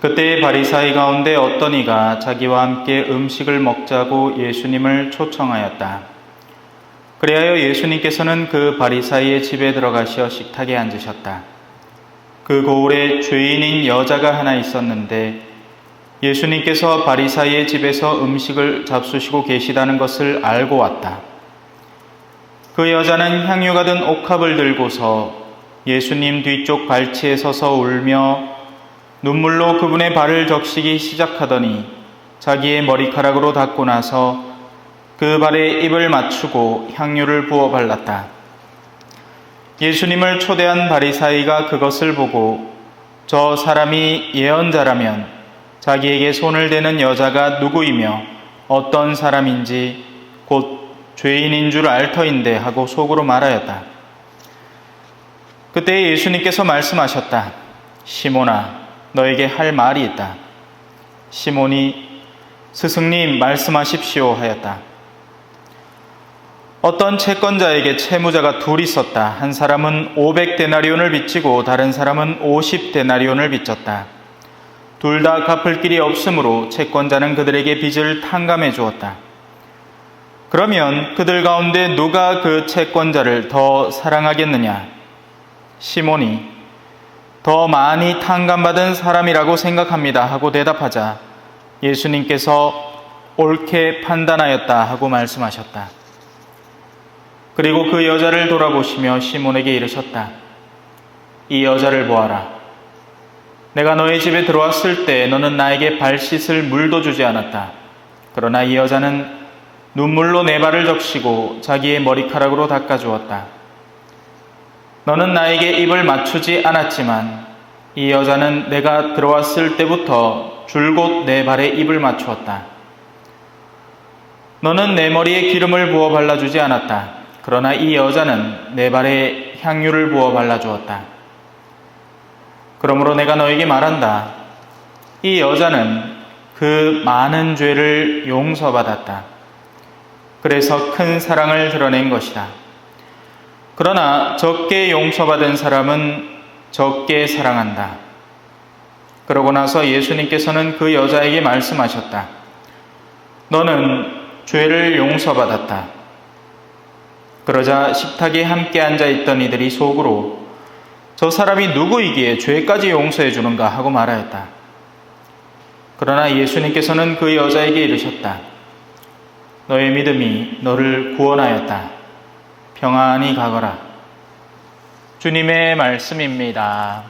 그때 바리사이 가운데 어떤 이가 자기와 함께 음식을 먹자고 예수님을 초청하였다. 그리하여 예수님께서는 그 바리사이의 집에 들어가시어 식탁에 앉으셨다. 그 고을에 죄인인 여자가 하나 있었는데 예수님께서 바리사이의 집에서 음식을 잡수시고 계시다는 것을 알고 왔다. 그 여자는 향유가 든 옥합을 들고서 예수님 뒤쪽 발치에 서서 울며 눈물로 그분의 발을 적시기 시작하더니 자기의 머리카락으로 닦고 나서 그 발에 입을 맞추고 향유를 부어 발랐다. 예수님을 초대한 바리사이가 그것을 보고 저 사람이 예언자라면 자기에게 손을 대는 여자가 누구이며 어떤 사람인지 곧 죄인인 줄 알 터인데 하고 속으로 말하였다. 그때 예수님께서 말씀하셨다. 시몬아, 너에게 할 말이 있다. 시몬이 스승님 말씀하십시오 하였다. 어떤 채권자에게 채무자가 둘 있었다. 한 사람은 500데나리온을 빚지고 다른 사람은 50데나리온을 빚졌다. 둘 다 갚을 길이 없으므로 채권자는 그들에게 빚을 탕감해 주었다. 그러면 그들 가운데 누가 그 채권자를 더 사랑하겠느냐? 시몬이 더 많이 탕감받은 사람이라고 생각합니다 하고 대답하자 예수님께서 옳게 판단하였다 하고 말씀하셨다. 그리고 그 여자를 돌아보시며 시몬에게 이르셨다. 이 여자를 보아라. 내가 너의 집에 들어왔을 때 너는 나에게 발 씻을 물도 주지 않았다. 그러나 이 여자는 눈물로 내 발을 적시고 자기의 머리카락으로 닦아주었다. 너는 나에게 입을 맞추지 않았지만 이 여자는 내가 들어왔을 때부터 줄곧 내 발에 입을 맞추었다. 너는 내 머리에 기름을 부어 발라주지 않았다. 그러나 이 여자는 내 발에 향유를 부어 발라주었다. 그러므로 내가 너에게 말한다. 이 여자는 그 많은 죄를 용서받았다. 그래서 큰 사랑을 드러낸 것이다. 그러나 적게 용서받은 사람은 적게 사랑한다. 그러고 나서 예수님께서는 그 여자에게 말씀하셨다. 너는 죄를 용서받았다. 그러자 식탁에 함께 앉아 있던 이들이 속으로 저 사람이 누구이기에 죄까지 용서해 주는가 하고 말하였다. 그러나 예수님께서는 그 여자에게 이르셨다. 너의 믿음이 너를 구원하였다. 평안히 가거라. 주님의 말씀입니다.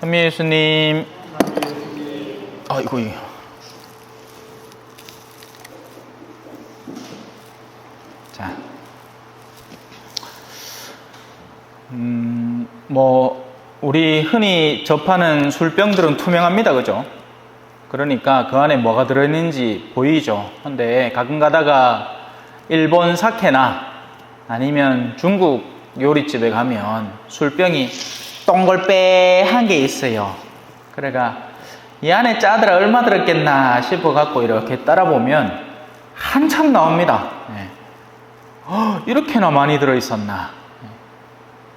찬미 예수님. 아이고. 자. 음, 뭐, 우리 흔히 접하는 술병들은 투명합니다. 그죠? 그러니까 그 안에 뭐가 들어있는지 보이죠. 근데 가끔 가다가 일본 사케나 아니면 중국 요리집에 가면 술병이 동글빼한 게 있어요. 그러니까 이 안에 짜들아 얼마 들었겠나 싶어 갖고 이렇게 따라 보면 한참 나옵니다. 네. 어, 이렇게나 많이 들어 있었나. 네.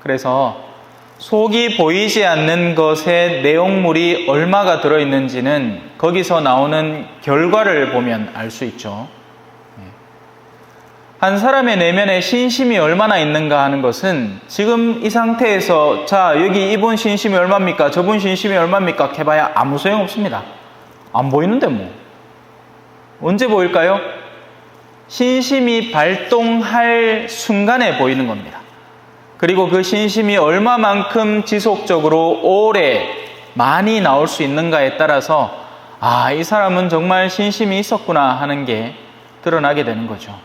그래서 속이 보이지 않는 것의 내용물이 얼마가 들어있는지는 거기서 나오는 결과를 보면 알 수 있죠. 한 사람의 내면에 신심이 얼마나 있는가 하는 것은 지금 이 상태에서 자, 여기 이분 신심이 얼마입니까? 저분 신심이 얼마입니까? 해봐야 아무 소용 없습니다. 안 보이는데 뭐. 언제 보일까요? 신심이 발동할 순간에 보이는 겁니다. 그리고 그 신심이 얼마만큼 지속적으로 오래 많이 나올 수 있는가에 따라서 아, 이 사람은 정말 신심이 있었구나 하는 게 드러나게 되는 거죠.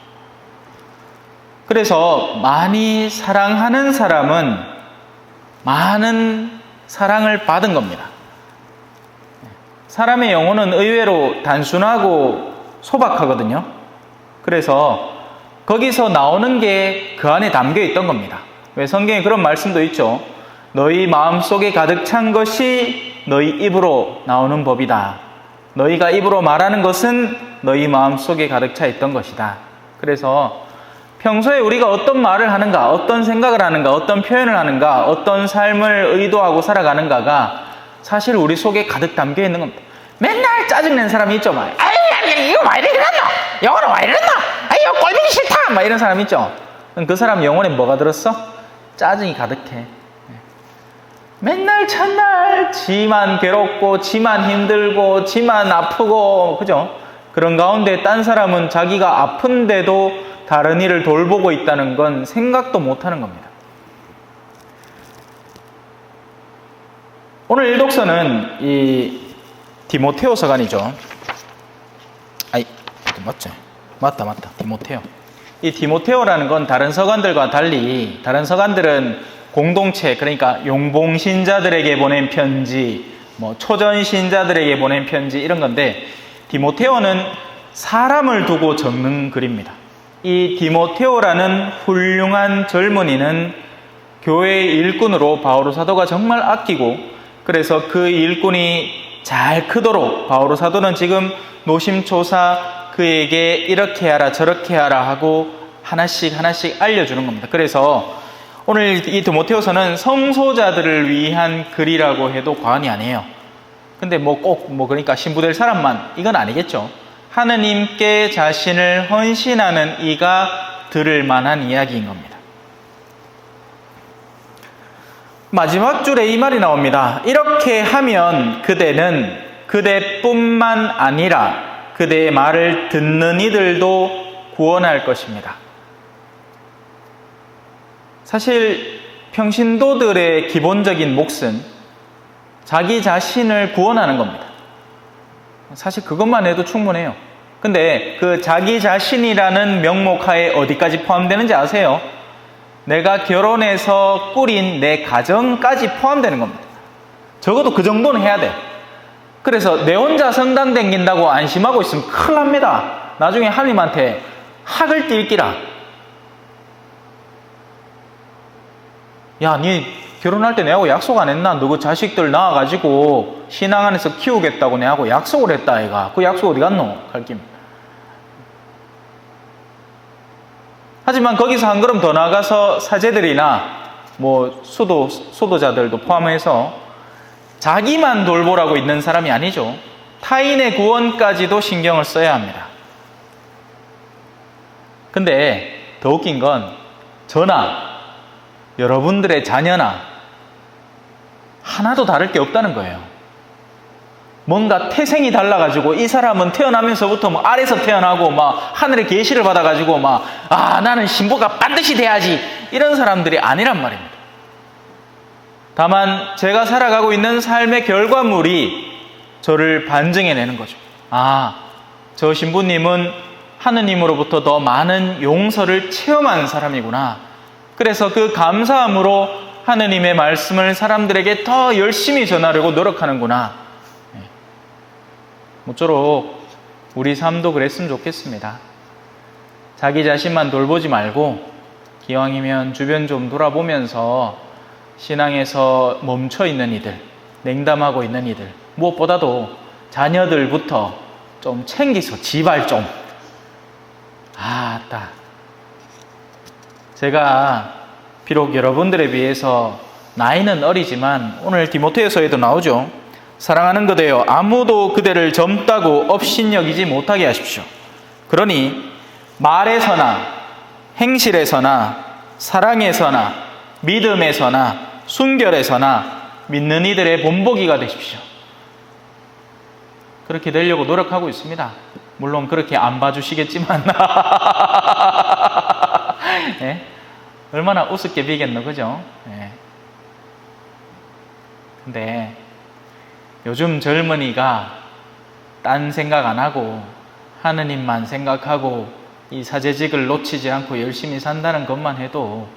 그래서 많이 사랑하는 사람은 많은 사랑을 받은 겁니다. 사람의 영혼은 의외로 단순하고 소박하거든요. 그래서 거기서 나오는 게 그 안에 담겨 있던 겁니다. 왜 성경에 그런 말씀도 있죠. 너희 마음 속에 가득 찬 것이 너희 입으로 나오는 법이다. 너희가 입으로 말하는 것은 너희 마음 속에 가득 차 있던 것이다. 그래서 평소에 우리가 어떤 말을 하는가, 어떤 생각을 하는가, 어떤 표현을 하는가, 어떤 삶을 의도하고 살아가는가가 사실 우리 속에 가득 담겨 있는 겁니다. 맨날 짜증낸 사람이 있죠, 막. 아이, 이거 왜 이렇게 났나? 영어는 왜 이랬나? 아이, 이거 꼴보기 싫다! 막 이런 사람 있죠? 그 사람 영혼에 뭐가 들었어? 짜증이 가득해. 맨날 첫날 지만 괴롭고, 지만 힘들고, 지만 아프고, 그죠? 그런 가운데 딴 사람은 자기가 아픈데도 다른 일을 돌보고 있다는 건 생각도 못 하는 겁니다. 오늘 일독서는 이 디모테오 서간이죠. 아이, 맞죠? 맞다, 맞다. 디모테오. 이 디모테오라는 건 다른 서간들과 달리 다른 서간들은 공동체, 그러니까 용봉 신자들에게 보낸 편지, 뭐 초전 신자들에게 보낸 편지 이런 건데 디모테오는 사람을 두고 적는 글입니다. 이 디모테오라는 훌륭한 젊은이는 교회의 일꾼으로 바오로 사도가 정말 아끼고 그래서 그 일꾼이 잘 크도록 바오로 사도는 지금 노심초사 그에게 이렇게 하라 저렇게 하라 하고 하나씩 하나씩 알려주는 겁니다. 그래서 오늘 이 디모테오서는 성소자들을 위한 글이라고 해도 과언이 아니에요. 근데 뭐꼭뭐 그러니까 신부될 사람만 이건 아니겠죠. 하느님께 자신을 헌신하는 이가 들을 만한 이야기인 겁니다. 마지막 줄에 이 말이 나옵니다. 이렇게 하면 그대는 그대뿐만 아니라 그대의 말을 듣는 이들도 구원할 것입니다. 사실 평신도들의 기본적인 몫은 자기 자신을 구원하는 겁니다. 사실 그것만 해도 충분해요. 근데 그 자기 자신이라는 명목 하에 어디까지 포함되는지 아세요? 내가 결혼해서 꾸린 내 가정까지 포함되는 겁니다. 적어도 그 정도는 해야 돼. 그래서 내 혼자 성당 댕긴다고 안심하고 있으면 큰일 납니다. 나중에 하나님한테 학을 띨기라. 야, 니 결혼할 때 내하고 약속 안 했나? 너그 자식들 낳아가지고 신앙 안에서 키우겠다고 내하고 약속을 했다, 애가. 그 약속 어디 갔노? 갈김. 하지만 거기서 한 걸음 더 나가서 사제들이나 뭐 수도, 수도자들도 포함해서 자기만 돌보라고 있는 사람이 아니죠. 타인의 구원까지도 신경을 써야 합니다. 근데 더 웃긴 건 저나 여러분들의 자녀나 하나도 다를 게 없다는 거예요. 뭔가 태생이 달라가지고 이 사람은 태어나면서부터 뭐 아래서 태어나고 막 하늘의 계시를 받아가지고 막 아 나는 신부가 반드시 돼야지 이런 사람들이 아니란 말입니다. 다만 제가 살아가고 있는 삶의 결과물이 저를 반증해내는 거죠. 아, 저 신부님은 하느님으로부터 더 많은 용서를 체험한 사람이구나. 그래서 그 감사함으로 하느님의 말씀을 사람들에게 더 열심히 전하려고 노력하는구나. 모쪼록 우리 삶도 그랬으면 좋겠습니다. 자기 자신만 돌보지 말고 기왕이면 주변 좀 돌아보면서 신앙에서 멈춰 있는 이들, 냉담하고 있는 이들, 무엇보다도 자녀들부터 좀 챙기서 지발 좀. 아, 따. 제가 비록 여러분들에 비해서 나이는 어리지만 오늘 디모테에서에도 나오죠. 사랑하는 그대여 아무도 그대를 젊다고 업신여기지 못하게 하십시오. 그러니 말에서나 행실에서나 사랑에서나 믿음에서나 순결에서나 믿는 이들의 본보기가 되십시오. 그렇게 되려고 노력하고 있습니다. 물론 그렇게 안 봐주시겠지만 네? 얼마나 우습게 비겠노 그죠? 네. 근데 요즘 젊은이가 딴 생각 안 하고 하느님만 생각하고 이 사제직을 놓치지 않고 열심히 산다는 것만 해도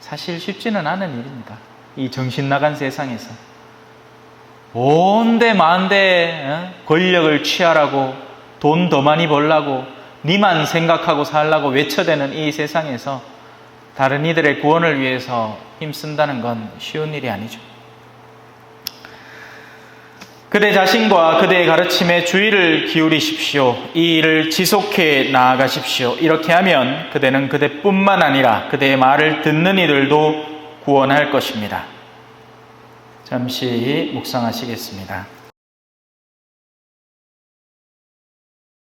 사실 쉽지는 않은 일입니다. 이 정신 나간 세상에서. 온데 만데 어? 권력을 취하라고 돈 더 많이 벌라고 니만 생각하고 살라고 외쳐대는 이 세상에서 다른 이들의 구원을 위해서 힘쓴다는 건 쉬운 일이 아니죠. 그대 자신과 그대의 가르침에 주의를 기울이십시오. 이 일을 지속해 나아가십시오. 이렇게 하면 그대는 그대뿐만 아니라 그대의 말을 듣는 이들도 구원할 것입니다. 잠시 묵상하시겠습니다.